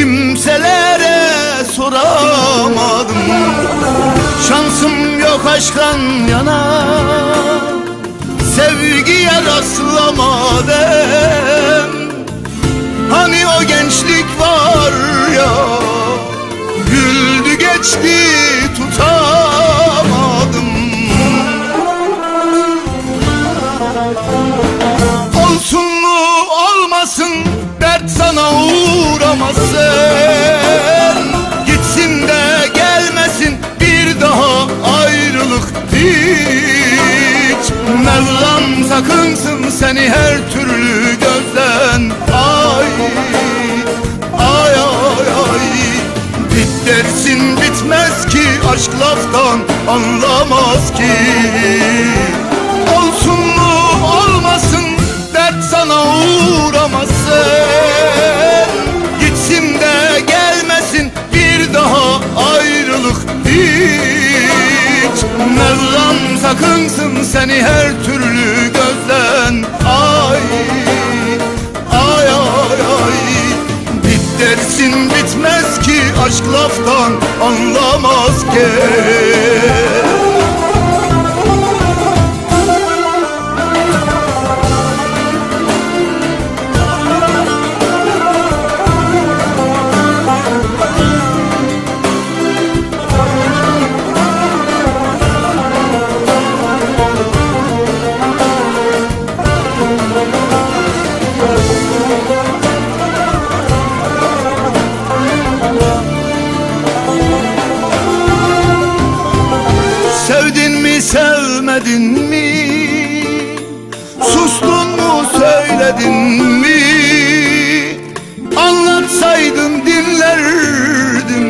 kimselere soramadım. Şansım yok aşktan yana Sevgi yara uğramasın Gitsin de gelmesin bir daha ayrılık hiç. Mevlam sakınsın seni her türlü gözden. Ay ay ay ay. Bit dersin bitmez ki aşk laftan anlamaz ki seni her türlü gözden Ay ay ay ay. Bit dersin bitmez ki aşk laftan anlamaz ki söyledin mi? Anlatsaydın dinlerdim.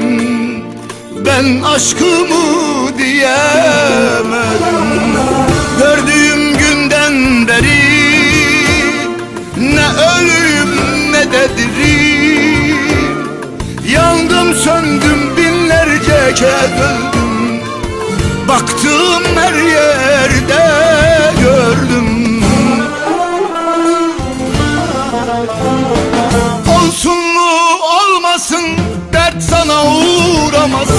Ben aşkımı diyemedim. Gördüğüm günden beri Ne ölüm ne de dirim Yandım söndüm binlerce kez öldüm. Baktım her yerde Olsun mu olmasın dert sana uğramasın.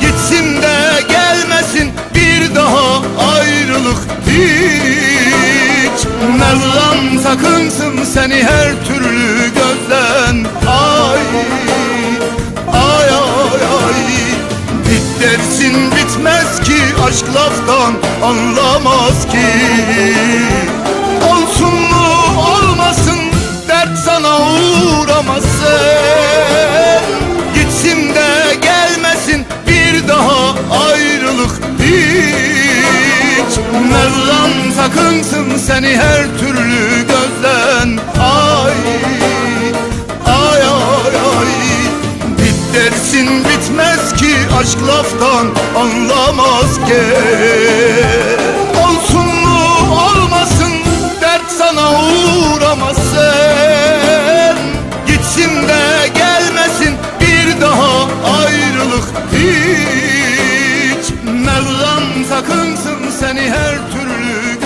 Gitsin de gelmesin bir daha ayrılık hiç. Mevlam sakınsın seni her türlü gözden. Ay ay ay ay. Bit dersin bitmez ki aşk laftan anlamaz ki seni her türlü gözden Ay ay ay ay. Bit dersin bitmez ki aşk laftan anlamaz ki. Olsun mu olmasın dert sana uğramasın Gitsin de gelmesin bir daha ayrılık hiç. Mevlam sakınsın seni her türlü